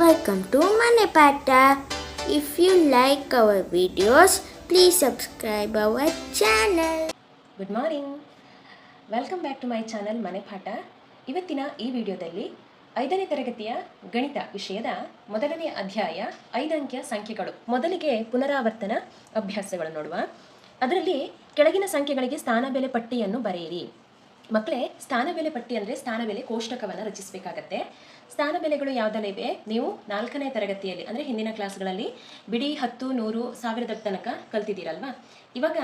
Welcome to Manepata. If you like our videos, please subscribe our channel. Good morning welcome back to my channel ಮನೆ ಪಾಠ ಇವತ್ತಿನ ಈ ವಿಡಿಯೋದಲ್ಲಿ ಐದನೇ ತರಗತಿಯ ಗಣಿತ ವಿಷಯದ ಮೊದಲನೇ ಅಧ್ಯಾಯ ಐದಂಕ್ಯ ಸಂಖ್ಯೆಗಳು. ಮೊದಲಿಗೆ ಪುನರಾವರ್ತನ ಅಭ್ಯಾಸಗಳು ನೋಡುವ. ಅದರಲ್ಲಿ ಕೆಳಗಿನ ಸಂಖ್ಯೆಗಳಿಗೆ ಸ್ಥಾನ ಬೆಲೆ ಪಟ್ಟಿಯನ್ನು ಬರೆಯಿರಿ. ಮಕ್ಕಳೇ ಸ್ಥಾನ ಬೆಲೆ ಪಟ್ಟಿ ಅಂದರೆ ಸ್ಥಾನ ಬೆಲೆ ಕೋಷ್ಟಕವನ್ನು ರಚಿಸಬೇಕಾಗತ್ತೆ. ಸ್ಥಾನ ಬೆಲೆಗಳು ಯಾವುದೆಲ್ಲ ಇವೆ? ನೀವು ನಾಲ್ಕನೇ ತರಗತಿಯಲ್ಲಿ, ಅಂದರೆ ಹಿಂದಿನ ಕ್ಲಾಸ್ಗಳಲ್ಲಿ ಬಿಡಿ ಹತ್ತು ನೂರು ಸಾವಿರದ ತನಕ ಕಲ್ತಿದ್ದೀರಲ್ವಾ? ಇವಾಗ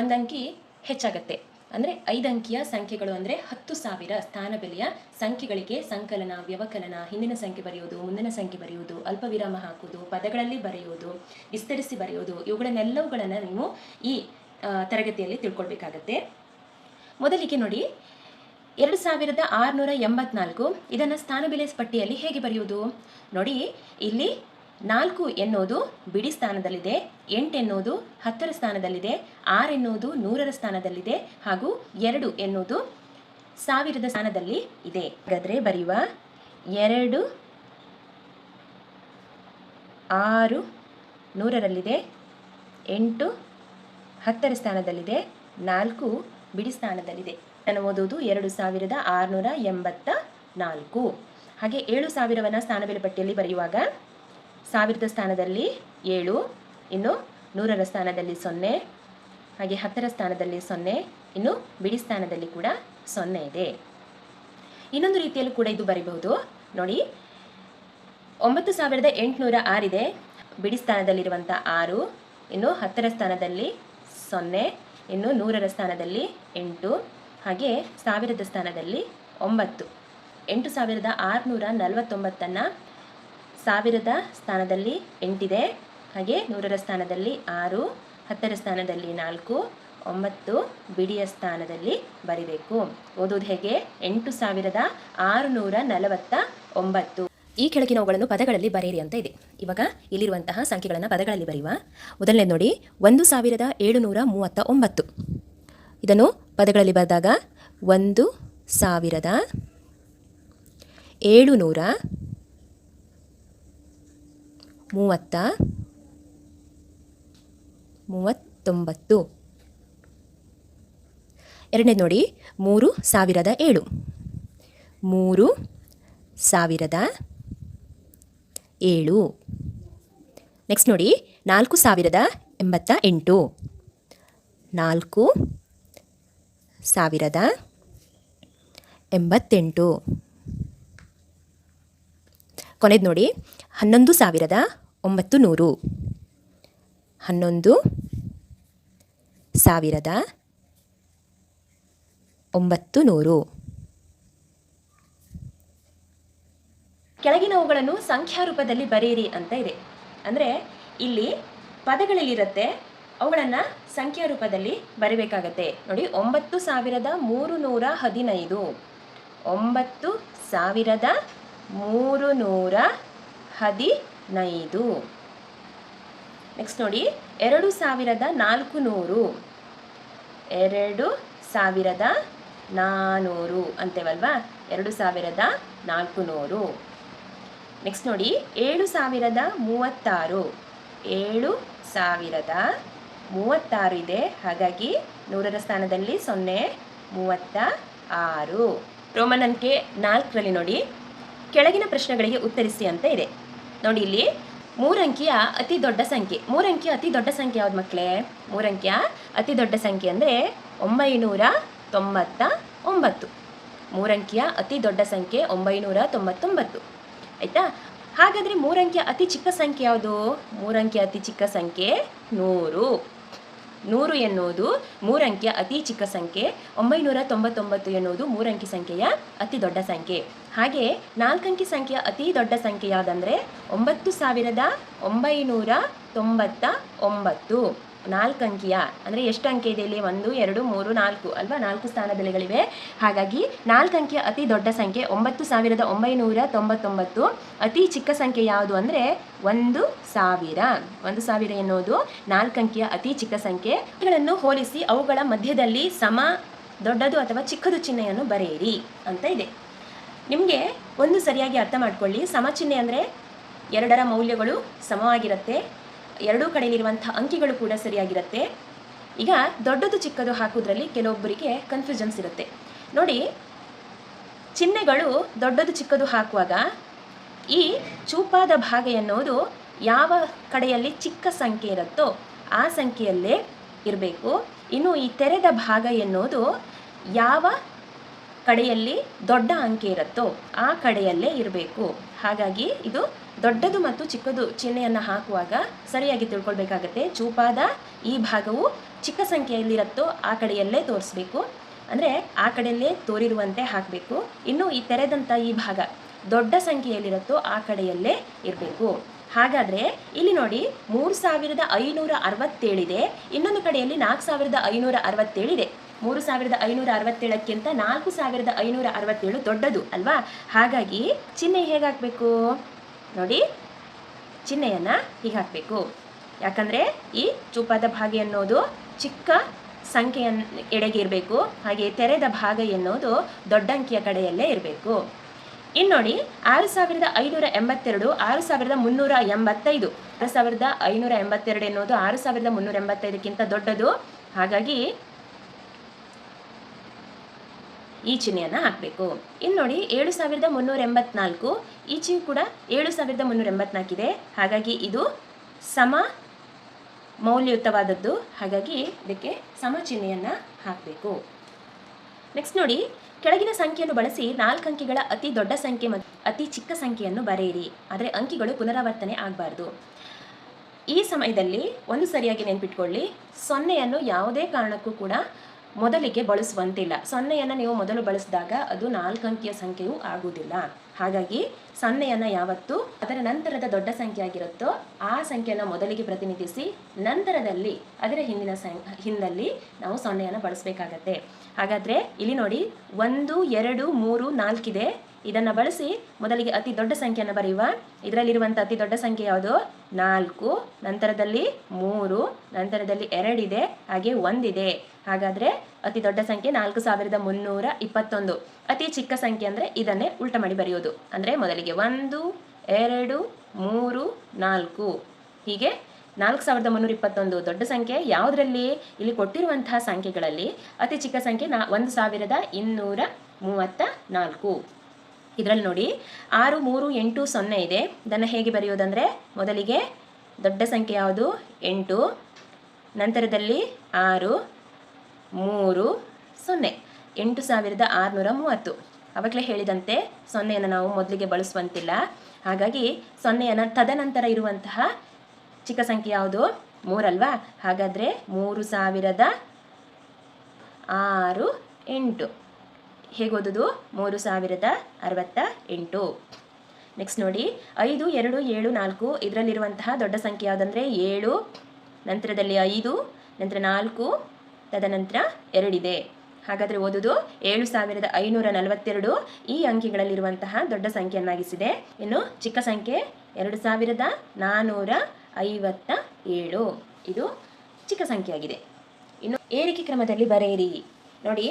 ಒಂದಂಕಿ ಹೆಚ್ಚಾಗತ್ತೆ. ಅಂದರೆ ಐದು ಅಂಕಿಯ ಸಂಖ್ಯೆಗಳು ಅಂದರೆ ಹತ್ತು ಸಾವಿರ ಸ್ಥಾನ ಬೆಲೆಯ ಸಂಖ್ಯೆಗಳಿಗೆ ಸಂಕಲನ, ವ್ಯವಕಲನ, ಹಿಂದಿನ ಸಂಖ್ಯೆ ಬರೆಯುವುದು, ಮುಂದಿನ ಸಂಖ್ಯೆ ಬರೆಯುವುದು ಅಲ್ಪ ವಿರಾಮ ಹಾಕುವುದು, ಪದಗಳಲ್ಲಿ ಬರೆಯುವುದು, ವಿಸ್ತರಿಸಿ ಬರೆಯುವುದು, ಇವುಗಳನ್ನೆಲ್ಲವುಗಳನ್ನು ನೀವು ಈ ತರಗತಿಯಲ್ಲಿ ತಿಳ್ಕೊಳ್ಬೇಕಾಗತ್ತೆ. ಮೊದಲಿಗೆ ನೋಡಿ. ಎರಡು ಸಾವಿರದ ಆರುನೂರ ಎಂಬತ್ನಾಲ್ಕು. ಇದನ್ನು ಸ್ಥಾನಬೆಲೆ ಪಟ್ಟಿಯಲ್ಲಿ ಹೇಗೆ ಬರೆಯುವುದು? ನೋಡಿ, ಇಲ್ಲಿ ನಾಲ್ಕು ಎನ್ನುವುದು ಬಿಡಿ ಸ್ಥಾನದಲ್ಲಿದೆ, ಎಂಟು ಎನ್ನುವುದು ಹತ್ತರ ಸ್ಥಾನದಲ್ಲಿದೆ, ಆರು ಎನ್ನುವುದು ನೂರರ ಸ್ಥಾನದಲ್ಲಿದೆ ಹಾಗೂ ಎರಡು ಎನ್ನುವುದು ಸಾವಿರದ ಸ್ಥಾನದಲ್ಲಿ ಇದೆ. ಹಾಗಾದರೆ ಬರೆಯುವ ಎರಡು ಆರು ನೂರರಲ್ಲಿದೆ, ಎಂಟು ಹತ್ತರ ಸ್ಥಾನದಲ್ಲಿದೆ, ನಾಲ್ಕು ಬಿಡಿ ಸ್ಥಾನದಲ್ಲಿದೆ. ನಾನು ಓದೋದು ಎರಡು ಸಾವಿರದ ಆರುನೂರ ಎಂಬತ್ತ ನಾಲ್ಕು. ಹಾಗೆ ಏಳು ಸಾವಿರವನ್ನು ಸ್ಥಾನಬೆಲೆ ಪಟ್ಟಿಯಲ್ಲಿ ಬರೆಯುವಾಗ ಸಾವಿರದ ಸ್ಥಾನದಲ್ಲಿ ಏಳು, ಇನ್ನು ನೂರರ ಸ್ಥಾನದಲ್ಲಿ ಸೊನ್ನೆ, ಹಾಗೆ ಹತ್ತರ ಸ್ಥಾನದಲ್ಲಿ ಸೊನ್ನೆ, ಇನ್ನು ಬಿಡಿ ಸ್ಥಾನದಲ್ಲಿ ಕೂಡ ಸೊನ್ನೆ ಇದೆ. ಇನ್ನೊಂದು ರೀತಿಯಲ್ಲೂ ಕೂಡ ಇದು ಬರೀಬಹುದು. ನೋಡಿ, ಒಂಬತ್ತು ಸಾವಿರದ ಎಂಟುನೂರ ಆರಿದೆ ಬಿಡಿ ಸ್ಥಾನದಲ್ಲಿರುವಂಥ ಆರು, ಇನ್ನು ಹತ್ತರ ಸ್ಥಾನದಲ್ಲಿ ಸೊನ್ನೆ ಇನ್ನು ನೂರರ ಸ್ಥಾನದಲ್ಲಿ ಎಂಟು, ಹಾಗೆ ಸಾವಿರದ ಸ್ಥಾನದಲ್ಲಿ ಒಂಬತ್ತು. ಎಂಟು ಸಾವಿರದ ಆರುನೂರ ನಲವತ್ತೊಂಬತ್ತನ್ನು ಸಾವಿರದ ಸ್ಥಾನದಲ್ಲಿ ಎಂಟಿದೆ, ಹಾಗೆ ನೂರರ ಸ್ಥಾನದಲ್ಲಿ ಆರು, ಹತ್ತರ ಸ್ಥಾನದಲ್ಲಿ ನಾಲ್ಕು, ಒಂಬತ್ತು ಬಿಡಿಯ ಸ್ಥಾನದಲ್ಲಿ ಬರಿಬೇಕು. ಓದೋದು ಹೇಗೆ? ಎಂಟು ಸಾವಿರದ ಆರುನೂರ ನಲವತ್ತ ಒಂಬತ್ತು. ಈ ಕೆಳಗಿನವುಗಳನ್ನು ಪದಗಳಲ್ಲಿ ಬರೆಯಿರಿ ಅಂತ ಇದೆ. ಇವಾಗ ಇಲ್ಲಿರುವಂತಹ ಸಂಖ್ಯೆಗಳನ್ನು ಪದಗಳಲ್ಲಿ ಬರೆಯುವ. ಮೊದಲನೇ ನೋಡಿ, ಒಂದು ಸಾವಿರದ ಏಳುನೂರ ಮೂವತ್ತ ಒಂಬತ್ತು ಇದನ್ನು ಪದಗಳಲ್ಲಿ ಬರೆದಾಗ ಒಂದು ಸಾವಿರದ ಏಳುನೂರ ಮೂವತ್ತ ಮೂವತ್ತೊಂಬತ್ತು. ಎರಡನೇ ನೋಡಿ, ಮೂರು ಸಾವಿರದ ಏಳು. ಮೂರು ಸಾವಿರದ ಏಳು. ನೆಕ್ಸ್ಟ್ ನೋಡಿ, ನಾಲ್ಕು ಸಾವಿರದ ಎಂಬತ್ತ ಎಂಟು. ನಾಲ್ಕು ಸಾವಿರದ ಎಂಬತ್ತೆಂಟು. ಕೊನೆದು ನೋಡಿ, ಹನ್ನೊಂದು ಸಾವಿರದ ಒಂಬತ್ತು ನೂರು. ಹನ್ನೊಂದು ಸಾವಿರದ ಒಂಬತ್ತು ನೂರು. ಕೆಳಗಿನವುಗಳನ್ನು ಸಂಖ್ಯಾ ರೂಪದಲ್ಲಿ ಬರೆಯಿರಿ ಅಂತ ಇದೆ. ಅಂದರೆ ಇಲ್ಲಿ ಪದಗಳಲ್ಲಿರುತ್ತೆ, ಅವುಗಳನ್ನು ಸಂಖ್ಯಾ ರೂಪದಲ್ಲಿ ಬರಿಬೇಕಾಗತ್ತೆ. ನೋಡಿ, ಒಂಬತ್ತು ಸಾವಿರದ ಮೂರು ನೂರ ಹದಿನೈದು. ಒಂಬತ್ತು ಸಾವಿರದ ಮೂರು ನೂರ ಹದಿನೈದು. ನೆಕ್ಸ್ಟ್ ನೋಡಿ, ಎರಡು ಸಾವಿರದ ನಾಲ್ಕು ನೂರು ಎರಡು ಸಾವಿರದ ನಾನ್ನೂರು ಅಂತೇವಲ್ವಾ? ಎರಡು ಸಾವಿರದ ನಾಲ್ಕು ನೂರು ನೆಕ್ಸ್ಟ್ ನೋಡಿ, ಏಳು ಸಾವಿರದ ಮೂವತ್ತಾರು. ಏಳು ಸಾವಿರದ ಮೂವತ್ತಾರು ಇದೆ. ಹಾಗಾಗಿ ನೂರರ ಸ್ಥಾನದಲ್ಲಿ ಸೊನ್ನೆ, ಮೂವತ್ತ ಆರು. ರೋಮನ್ ಅಂಕೆ ನಾಲ್ಕರಲ್ಲಿ ನೋಡಿ, ಕೆಳಗಿನ ಪ್ರಶ್ನೆಗಳಿಗೆ ಉತ್ತರಿಸಿ ಅಂತ ಇದೆ. ನೋಡಿ ಇಲ್ಲಿ ಮೂರಂಕಿಯ ಅತಿ ದೊಡ್ಡ ಸಂಖ್ಯೆ. ಮೂರಂಕಿಯ ಅತಿ ದೊಡ್ಡ ಸಂಖ್ಯೆ ಯಾವ್ದು ಮಕ್ಕಳೇ? ಮೂರಂಕಿಯ ಅತಿ ದೊಡ್ಡ ಸಂಖ್ಯೆ ಅಂದರೆ ಒಂಬೈನೂರ ತೊಂಬತ್ತ ಒಂಬತ್ತು. ಮೂರಂಕಿಯ ಅತಿ ದೊಡ್ಡ ಸಂಖ್ಯೆ ಒಂಬೈನೂರ ತೊಂಬತ್ತೊಂಬತ್ತು. ಆಯಿತಾ? ಹಾಗಾದರೆ ಮೂರಂಕಿಯ ಅತಿ ಚಿಕ್ಕ ಸಂಖ್ಯೆ ಯಾವುದು? ಮೂರಂಕಿಯ ಅತಿ ಚಿಕ್ಕ ಸಂಖ್ಯೆ ನೂರು. ನೂರು ಎನ್ನುವುದು ಮೂರಂಕಿಯ ಅತಿ ಚಿಕ್ಕ ಸಂಖ್ಯೆ, ಒಂಬೈನೂರ ತೊಂಬತ್ತೊಂಬತ್ತು ಎನ್ನುವುದು ಮೂರಂಕಿ ಸಂಖ್ಯೆಯ ಅತಿ ದೊಡ್ಡ ಸಂಖ್ಯೆ. ಹಾಗೆ ನಾಲ್ಕಂಕಿ ಸಂಖ್ಯೆಯ ಅತಿ ದೊಡ್ಡ ಸಂಖ್ಯೆ ಯಾವುದಂದರೆ, ಒಂಬತ್ತು ಸಾವಿರದ ಒಂಬೈನೂರ ತೊಂಬತ್ತ ಒಂಬತ್ತು. ನಾಲ್ಕು ಅಂಕಿಯ, ಅಂದರೆ ಎಷ್ಟು ಅಂಕೆ ಇದೆ ಇಲ್ಲಿ? ಒಂದು, ಎರಡು, ಮೂರು, ನಾಲ್ಕು. ಅಲ್ವಾ? ನಾಲ್ಕು ಸ್ಥಾನ ಬೆಲೆಗಳಿವೆ. ಹಾಗಾಗಿ ನಾಲ್ಕು ಅಂಕಿಯ ಅತಿ ದೊಡ್ಡ ಸಂಖ್ಯೆ ಒಂಬತ್ತು ಸಾವಿರದ ಒಂಬೈನೂರ ತೊಂಬತ್ತೊಂಬತ್ತು. ಅತಿ ಚಿಕ್ಕ ಸಂಖ್ಯೆ ಯಾವುದು ಅಂದರೆ ಒಂದು ಸಾವಿರ. ಒಂದು ಸಾವಿರ ಎನ್ನುವುದು ನಾಲ್ಕು ಅಂಕಿಯ ಅತಿ ಚಿಕ್ಕ ಸಂಖ್ಯೆ. ಇವುಗಳನ್ನು ಹೋಲಿಸಿ ಅವುಗಳ ಮಧ್ಯದಲ್ಲಿ ಸಮ, ದೊಡ್ಡದು ಅಥವಾ ಚಿಕ್ಕದು ಚಿಹ್ನೆಯನ್ನು ಬರೆಯಿರಿ ಅಂತ ಇದೆ. ನಿಮಗೆ ಒಂದು ಸರಿಯಾಗಿ ಅರ್ಥ ಮಾಡ್ಕೊಳ್ಳಿ. ಸಮ ಚಿಹ್ನೆ ಅಂದರೆ ಎರಡರ ಮೌಲ್ಯಗಳು ಸಮವಾಗಿರುತ್ತೆ. ಎರಡೂ ಕಡೆಯಲ್ಲಿರುವಂಥ ಅಂಕಿಗಳು ಕೂಡ ಸರಿಯಾಗಿರುತ್ತೆ. ಈಗ ದೊಡ್ಡದು ಚಿಕ್ಕದು ಹಾಕೋದ್ರಲ್ಲಿ ಕೆಲವೊಬ್ಬರಿಗೆ ಕನ್ಫ್ಯೂಷನ್ಸ್ ಇರುತ್ತೆ. ನೋಡಿ, ಚಿಹ್ನೆಗಳು ದೊಡ್ಡದು ಚಿಕ್ಕದು ಹಾಕುವಾಗ ಈ ಚೂಪಾದ ಭಾಗ ಎನ್ನುವುದು ಯಾವ ಕಡೆಯಲ್ಲಿ ಚಿಕ್ಕ ಸಂಖ್ಯೆ ಇರುತ್ತೋ ಆ ಸಂಖ್ಯೆಯಲ್ಲೇ ಇರಬೇಕು. ಇನ್ನು ಈ ತೆರೆದ ಭಾಗ ಎನ್ನುವುದು ಯಾವ ಕಡೆಯಲ್ಲಿ ದೊಡ್ಡ ಅಂಕೆ ಇರುತ್ತೋ ಆ ಕಡೆಯಲ್ಲೇ ಇರಬೇಕು. ಹಾಗಾಗಿ ಇದು ದೊಡ್ಡದು ಮತ್ತು ಚಿಕ್ಕದು ಚಿಹ್ನೆಯನ್ನು ಹಾಕುವಾಗ ಸರಿಯಾಗಿ ತಿಳ್ಕೊಳ್ಬೇಕಾಗತ್ತೆ. ಚೂಪಾದ ಈ ಭಾಗವು ಚಿಕ್ಕ ಸಂಖ್ಯೆಯಲ್ಲಿರುತ್ತೋ ಆ ಕಡೆಯಲ್ಲೇ ತೋರಿಸ್ಬೇಕು. ಅಂದರೆ ಆ ಕಡೆಯಲ್ಲೇ ತೋರಿರುವಂತೆ ಹಾಕಬೇಕು. ಇನ್ನು ಈ ತೆರೆದಂಥ ಈ ಭಾಗ ದೊಡ್ಡ ಸಂಖ್ಯೆಯಲ್ಲಿರುತ್ತೋ ಆ ಕಡೆಯಲ್ಲೇ ಇರಬೇಕು. ಹಾಗಾದರೆ ಇಲ್ಲಿ ನೋಡಿ ಮೂರು ಸಾವಿರದ ಐನೂರ ಅರವತ್ತೇಳಿದೆ. ಇನ್ನೊಂದು ಕಡೆಯಲ್ಲಿ ನಾಲ್ಕು ಸಾವಿರದ ಐನೂರ ಅರವತ್ತೇಳಿದೆ ಮೂರು ಸಾವಿರದ ಐನೂರ ಅರವತ್ತೇಳಕ್ಕಿಂತ ನಾಲ್ಕು ಸಾವಿರದ ಐನೂರ ಅರವತ್ತೇಳು ದೊಡ್ಡದು ಅಲ್ವಾ? ಹಾಗಾಗಿ ಚಿಹ್ನೆ ಹೇಗೆ ಹಾಕಬೇಕು ನೋಡಿ, ಚಿಹ್ನೆಯನ್ನು ಹೀಗೆ ಹಾಕಬೇಕು. ಯಾಕಂದರೆ ಈ ಚೂಪಾದ ಭಾಗ ಅನ್ನೋದು ಚಿಕ್ಕ ಸಂಖ್ಯೆಯ ಎಡೆಗೆ ಇರಬೇಕು, ಹಾಗೆ ತೆರೆದ ಭಾಗ ಎನ್ನುವುದು ದೊಡ್ಡ ಅಂಕಿಯ ಕಡೆಯಲ್ಲೇ ಇರಬೇಕು. ಇನ್ನು ನೋಡಿ, ಆರು ಸಾವಿರದ ಐನೂರ ಎಂಬತ್ತೆರಡು, ಆರು ಸಾವಿರದ ಮುನ್ನೂರ ಎಂಬತ್ತೈದು. ಆರು ಸಾವಿರದ ಐನೂರ ಎಂಬತ್ತೆರಡು ಎನ್ನುವುದು ಆರು ಸಾವಿರದ ಮುನ್ನೂರ ಎಂಬತ್ತೈದಕ್ಕಿಂತ ದೊಡ್ಡದು. ಹಾಗಾಗಿ ಈ ಚಿಹ್ನೆಯನ್ನು ಹಾಕಬೇಕು. ಇನ್ನು ನೋಡಿ ಏಳು ಸಾವಿರದ ಮುನ್ನೂರ ಎಂಬತ್ನಾಲ್ಕು ಈಚೆಯೂ ಕೂಡ ಏಳು ಸಾವಿರದ ಮುನ್ನೂರ ಎಂಬತ್ನಾಲ್ಕಿದೆ ಹಾಗಾಗಿ ಇದು ಸಮ ಮೌಲ್ಯಯುತವಾದದ್ದು ಹಾಗಾಗಿ ಇದಕ್ಕೆ ಸಮ ಚಿಹ್ನೆಯನ್ನು ಹಾಕಬೇಕು. ನೆಕ್ಸ್ಟ್ ನೋಡಿ, ಕೆಳಗಿನ ಸಂಖ್ಯೆಯನ್ನು ಬಳಸಿ ನಾಲ್ಕು ಅಂಕಿಗಳ ಅತಿ ದೊಡ್ಡ ಸಂಖ್ಯೆ ಮತ್ತು ಅತಿ ಚಿಕ್ಕ ಸಂಖ್ಯೆಯನ್ನು ಬರೆಯಿರಿ. ಆದರೆ ಅಂಕಿಗಳು ಪುನರಾವರ್ತನೆ ಆಗಬಾರ್ದು. ಈ ಸಮಯದಲ್ಲಿ ಒಂದು ಸರಿಯಾಗಿ ನೆನ್ಪಿಟ್ಕೊಳ್ಳಿ. ಸೊನ್ನೆಯನ್ನು ಯಾವುದೇ ಕಾರಣಕ್ಕೂ ಕೂಡ ಮೊದಲಿಗೆ ಬಳಸುವಂತಿಲ್ಲ. ಸೊನ್ನೆಯನ್ನು ನೀವು ಮೊದಲು ಬಳಸಿದಾಗ ಅದು ನಾಲ್ಕು ಅಂಕಿಯ ಸಂಖ್ಯೆಯೂ ಆಗುವುದಿಲ್ಲ. ಹಾಗಾಗಿ ಸೊನ್ನೆಯನ್ನು ಯಾವತ್ತು ಅದರ ನಂತರದ ದೊಡ್ಡ ಸಂಖ್ಯೆ ಆಗಿರುತ್ತೋ ಆ ಸಂಖ್ಯೆಯನ್ನು ಮೊದಲಿಗೆ ಪ್ರತಿನಿಧಿಸಿ ನಂತರದಲ್ಲಿ ಅದರ ಹಿಂದಿನ ಸಂ, ಹಿಂದಲ್ಲಿ ನಾವು ಸೊನ್ನೆಯನ್ನು ಬಳಸಬೇಕಾಗತ್ತೆ. ಹಾಗಾದರೆ ಇಲ್ಲಿ ನೋಡಿ, ಒಂದು, ಎರಡು, ಮೂರು, ನಾಲ್ಕಿದೆ. ಇದನ್ನು ಬಳಸಿ ಮೊದಲಿಗೆ ಅತಿ ದೊಡ್ಡ ಸಂಖ್ಯೆಯನ್ನು ಬರೆಯುವ. ಇದರಲ್ಲಿರುವಂಥ ಅತಿ ದೊಡ್ಡ ಸಂಖ್ಯೆ ಯಾವುದು? ನಾಲ್ಕು, ನಂತರದಲ್ಲಿ ಮೂರು, ನಂತರದಲ್ಲಿ ಎರಡಿದೆ, ಹಾಗೆ ಒಂದಿದೆ. ಹಾಗಾದರೆ ಅತಿ ದೊಡ್ಡ ಸಂಖ್ಯೆ ನಾಲ್ಕು ಸಾವಿರದ ಮುನ್ನೂರ ಇಪ್ಪತ್ತೊಂದು. ಅತಿ ಚಿಕ್ಕ ಸಂಖ್ಯೆ ಅಂದರೆ ಇದನ್ನೇ ಉಲ್ಟ ಮಾಡಿ ಬರೆಯೋದು. ಅಂದರೆ ಮೊದಲಿಗೆ ಒಂದು, ಎರಡು, ಮೂರು, ನಾಲ್ಕು. ಹೀಗೆ ನಾಲ್ಕು ಸಾವಿರದ ಮುನ್ನೂರ ಇಪ್ಪತ್ತೊಂದು ದೊಡ್ಡ ಸಂಖ್ಯೆ ಯಾವುದರಲ್ಲಿ? ಇಲ್ಲಿ ಕೊಟ್ಟಿರುವಂತಹ ಸಂಖ್ಯೆಗಳಲ್ಲಿ ಅತಿ ಚಿಕ್ಕ ಸಂಖ್ಯೆ ನಾ ಒಂದು ಸಾವಿರದ ಇನ್ನೂರ ಮೂವತ್ತ ನಾಲ್ಕು. ಇದರಲ್ಲಿ ನೋಡಿ, ಆರು, ಮೂರು, ಎಂಟು, ಸೊನ್ನೆ ಇದೆ. ಇದನ್ನು ಹೇಗೆ ಬರೆಯೋದಂದರೆ, ಮೊದಲಿಗೆ ದೊಡ್ಡ ಸಂಖ್ಯೆ ಯಾವುದು? ಎಂಟು, ನಂತರದಲ್ಲಿ ಆರು, ಮೂರು, ಸೊನ್ನೆ. ಎಂಟು ಸಾವಿರದ ಆರುನೂರ ಮೂವತ್ತು. ಅವಾಗಲೇ ಹೇಳಿದಂತೆ ಸೊನ್ನೆಯನ್ನು ನಾವು ಮೊದಲಿಗೆ ಬಳಸುವಂತಿಲ್ಲ. ಹಾಗಾಗಿ ಸೊನ್ನೆಯನ್ನು ತದನಂತರ ಇರುವಂತಹ ಚಿಕ್ಕ ಸಂಖ್ಯೆ ಯಾವುದು? ಮೂರಲ್ವಾ? ಹಾಗಾದರೆ ಮೂರು ಸಾವಿರದ ಆರು, ಎಂಟು. ಹೇಗೆ ಓದೋದು ಮೂರು ಸಾವಿರದ ಅರವತ್ತ ಎಂಟು. ನೆಕ್ಸ್ಟ್ ನೋಡಿ. ಐದು, ಎರಡು, ಏಳು, ನಾಲ್ಕು ಇದರಲ್ಲಿರುವಂತಹ ದೊಡ್ಡ ಸಂಖ್ಯೆ ಯಾವುದಂದರೆ ಏಳು, ನಂತರದಲ್ಲಿ ಐದು, ನಂತರ ನಾಲ್ಕು, ತದನಂತರ ಎರಡಿದೆ. ಹಾಗಾದರೆ ಓದುದು. ಏಳು ಸಾವಿರದ ಐನೂರ ನಲವತ್ತೆರಡು ಈ ಅಂಕಿಗಳಲ್ಲಿರುವಂತಹ ದೊಡ್ಡ ಸಂಖ್ಯೆಯನ್ನಾಗಿಸಿದೆ. ಇನ್ನು ಚಿಕ್ಕ ಸಂಖ್ಯೆ ಎರಡು ಸಾವಿರದ ನಾನ್ನೂರ ಐವತ್ತ ಏಳು. ಇದು ಚಿಕ್ಕ ಸಂಖ್ಯೆಯಾಗಿದೆ. ಇನ್ನು ಏರಿಕೆ ಕ್ರಮದಲ್ಲಿ ಬರೆಯಿರಿ. ನೋಡಿ.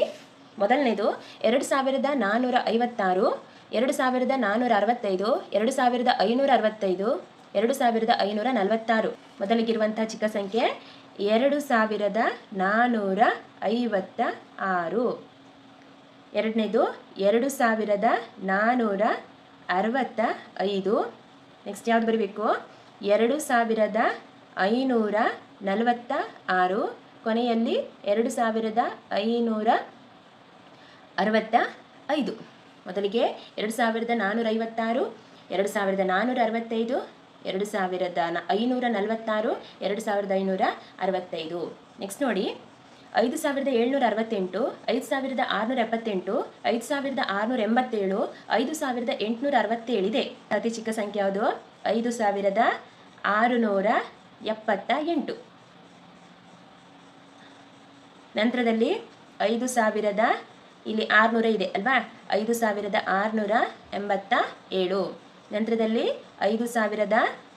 ಮೊದಲನೇದು, ಎರಡು ಸಾವಿರದ ನಾನ್ನೂರ ಐವತ್ತಾರು, ಎರಡು ಸಾವಿರದ ನಾನ್ನೂರ ಅರವತ್ತೈದು, ಎರಡು ಸಾವಿರದ ಐನೂರ ಅರವತ್ತೈದು, ಎರಡು ಸಾವಿರದ ಐನೂರ ನಲವತ್ತಾರು. ಮೊದಲಿಗಿರುವಂಥ ಚಿಕ್ಕ ಸಂಖ್ಯೆ, ಎರಡು ಸಾವಿರದ ನಾನ್ನೂರ ಐವತ್ತ ಆರು ಎರಡನೇದು, ಎರಡು ಸಾವಿರದ ನಾನ್ನೂರ ಅರವತ್ತ ಐದು ನೆಕ್ಸ್ಟ್ ಯಾವ್ದು ಬರಬೇಕು? ಎರಡು ಸಾವಿರದ ಐನೂರ ನಲವತ್ತ ಆರು ಕೊನೆಯಲ್ಲಿ ಎರಡು ಸಾವಿರದ ಐನೂರ ಅರವತ್ತ ಐದು ಮೊದಲಿಗೆ ಎರಡು ಸಾವಿರದ ನಾನ್ನೂರ ಐವತ್ತಾರು ಎರಡು ಸಾವಿರದ ನಾನ್ನೂರ ಅರವತ್ತೈದು ಎರಡು ಸಾವಿರದ ನ ಐನೂರ ನಲವತ್ತಾರು ಎರಡು ಸಾವಿರದ ಐನೂರ ಅರವತ್ತೈದು ನೆಕ್ಸ್ಟ್ ನೋಡಿ. ಐದು ಸಾವಿರದ ಏಳ್ನೂರ ಅರವತ್ತೆಂಟು ಐದು ಸಾವಿರದ ಆರುನೂರ ಎಪ್ಪತ್ತೆಂಟು ಐದು ಸಾವಿರದ ಆರುನೂರ ಎಂಬತ್ತೇಳು ಐದು ಸಾವಿರದ ಎಂಟುನೂರ ಅರವತ್ತೇಳಿದೆ ಅತಿ ಚಿಕ್ಕ ಸಂಖ್ಯೆ ಯಾವುದು? ಐದು ಸಾವಿರದ ಆರುನೂರ ಎಪ್ಪತ್ತ ಎಂಟು ನಂತರದಲ್ಲಿ ಐದು ಸಾವಿರದ ಇಲ್ಲಿ ಆರುನೂರ ಇದೆ ಅಲ್ವಾ? ಐದು ಸಾವಿರದ ಆರುನೂರ ಎಂಬತ್ತ ಏಳು. ನಂತರದಲ್ಲಿ ಐದು ಸಾವಿರದ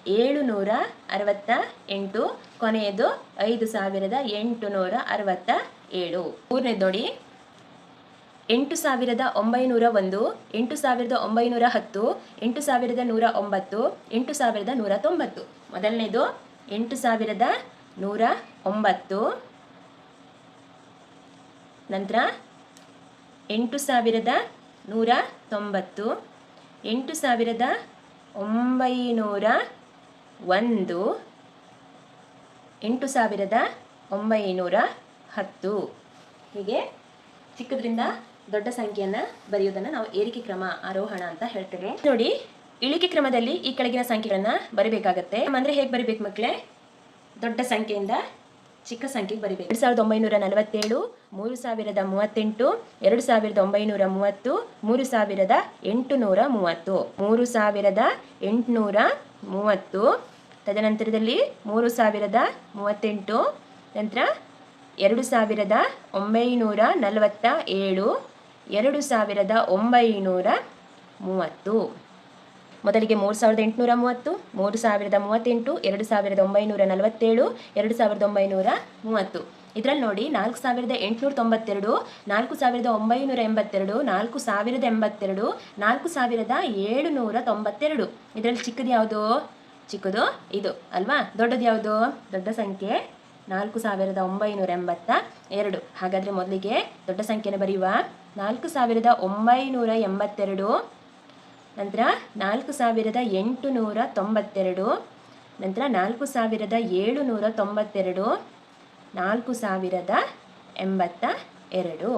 ಏಳುನೂರ ಅರವತ್ತ ಎಂಟು. ಕೊನೆಯದು ಐದು ಸಾವಿರದ ಎಂಟುನೂರ ಅರವತ್ತ ಏಳು. ಮೂರನೇದು ನೋಡಿ. ಎಂಟು ಸಾವಿರದ ಒಂಬೈನೂರ ಒಂದು, ಎಂಟು ಸಾವಿರದ ಒಂಬೈನೂರ ಹತ್ತು, ಎಂಟು ಸಾವಿರದ ನೂರ ಒಂಬತ್ತು, ಎಂಟು ಸಾವಿರದ ನೂರ ತೊಂಬತ್ತು. ಮೊದಲನೇದು ಎಂಟು ಸಾವಿರದ ನೂರ ಒಂಬತ್ತು. ನಂತರ ಎಂಟು ಸಾವಿರದ ನೂರ ತೊಂಬತ್ತು, ಎಂಟು ಸಾವಿರದ ಒಂಬೈನೂರ ಒಂದು, ಎಂಟು ಸಾವಿರದ ಒಂಬೈನೂರ ಹತ್ತು. ಹೀಗೆ ಚಿಕ್ಕದ್ರಿಂದ ದೊಡ್ಡ ಸಂಖ್ಯೆಯನ್ನು ಬರೆಯೋದನ್ನು ನಾವು ಏರಿಕೆ ಕ್ರಮ ಆರೋಹಣ ಅಂತ ಹೇಳ್ತೇವೆ. ನೋಡಿ, ಇಳಿಕೆ ಕ್ರಮದಲ್ಲಿ ಈ ಕೆಳಗಿನ ಸಂಖ್ಯೆಗಳನ್ನು ಬರಿಬೇಕಾಗತ್ತೆ. ಅಂದರೆ ಹೇಗೆ ಬರಿಬೇಕು ಮಕ್ಕಳೇ ದೊಡ್ಡ ಸಂಖ್ಯೆಯಿಂದ ಚಿಕ್ಕ ಸಂಖ್ಯೆಗೆ ಬರಿಬೇಕು. ಎರಡು ಸಾವಿರದ ಒಂಬೈನೂರ ನಲವತ್ತೇಳು, ಮೂರು ಸಾವಿರದ ಮೂವತ್ತೆಂಟು, ಎರಡು ಸಾವಿರದ ಒಂಬೈನೂರ ಮೂವತ್ತು, ಮೂರು ಸಾವಿರದ ಎಂಟುನೂರ ಮೂವತ್ತು, ಮೂರು ಸಾವಿರದ ಎಂಟುನೂರ ಮೂವತ್ತು. ತದನಂತರದಲ್ಲಿ ಮೂರು ಸಾವಿರದ ಮೂವತ್ತೆಂಟು, ನಂತರ ಎರಡು ಸಾವಿರದ ಒಂಬೈನೂರ ನಲವತ್ತ ಏಳು, ಎರಡು ಸಾವಿರದ ಒಂಬೈನೂರ ಮೂವತ್ತು. ಮೊದಲಿಗೆ ಮೂರು ಸಾವಿರದ ಎಂಟುನೂರ ಮೂವತ್ತು, ಮೂರು ಸಾವಿರದ ಮೂವತ್ತೆಂಟು, ಎರಡು ಸಾವಿರದ ಒಂಬೈನೂರ ನಲವತ್ತೇಳು, ಎರಡು ಸಾವಿರದ ಒಂಬೈನೂರ ಮೂವತ್ತು. ಇದರಲ್ಲಿ ನೋಡಿ ನಾಲ್ಕು ಸಾವಿರದ ಎಂಟುನೂರ ತೊಂಬತ್ತೆರಡು, ನಾಲ್ಕು ಸಾವಿರದ ಒಂಬೈನೂರ ಎಂಬತ್ತೆರಡು, ನಾಲ್ಕು ಸಾವಿರದ ಎಂಬತ್ತೆರಡು, ನಾಲ್ಕು ಸಾವಿರದ ಏಳುನೂರ ತೊಂಬತ್ತೆರಡು. ಇದರಲ್ಲಿ ಚಿಕ್ಕದು ಯಾವುದು? ಚಿಕ್ಕದು ಇದು, ಅಲ್ವಾ? ದೊಡ್ಡದು ಯಾವುದು? ದೊಡ್ಡ ಸಂಖ್ಯೆ ನಾಲ್ಕು ಸಾವಿರದ ಒಂಬೈನೂರ ಎಂಬತ್ತ ಎರಡು. ಹಾಗಾದರೆ ಮೊದಲಿಗೆ ದೊಡ್ಡ ಸಂಖ್ಯೆನ ಬರೆಯುವ. ನಾಲ್ಕು ಸಾವಿರದ ಒಂಬೈನೂರ ಎಂಬತ್ತೆರಡು ನಂತರ ನಾಲ್ಕು ಸಾವಿರದ ಎಂಟು ನೂರ ತೊಂಬತ್ತೆರಡು. ನಂತರ ನಾಲ್ಕು ಸಾವಿರದ ಏಳುನೂರ ತೊಂಬತ್ತೆರಡು. ನಾಲ್ಕು ಸಾವಿರದ ಎಂಬತ್ತ ಎರಡು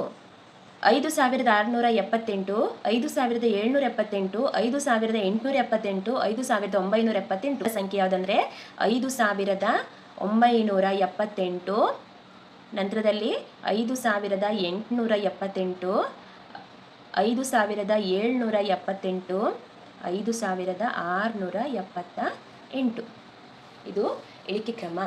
ಐದು ಸಾವಿರದ ಆರುನೂರ ಎಪ್ಪತ್ತೆಂಟು, ಐದು ಸಾವಿರದ ಏಳ್ನೂರ ಎಪ್ಪತ್ತೆಂಟು, ಐದು ಸಾವಿರದ ಎಂಟುನೂರ ಎಪ್ಪತ್ತೆಂಟು, ಐದು ಸಾವಿರದ ಒಂಬೈನೂರ ಎಪ್ಪತ್ತೆಂಟು. ಸಂಖ್ಯೆ ಯಾವುದಂದರೆ ಐದು ಸಾವಿರದ ಒಂಬೈನೂರ ಎಪ್ಪತ್ತೆಂಟು. ನಂತರದಲ್ಲಿ ಐದು ಸಾವಿರದ ಎಂಟುನೂರ ಎಪ್ಪತ್ತೆಂಟು. ಐದು ಸಾವಿರದ ಏಳ್ನೂರ ಎಪ್ಪತ್ತೆಂಟು ಐದು ಸಾವಿರದ ಆರುನೂರ ಎಪ್ಪತ್ತ ಎಂಟು ಇದು ಇಳಿಕೆ ಕ್ರಮ.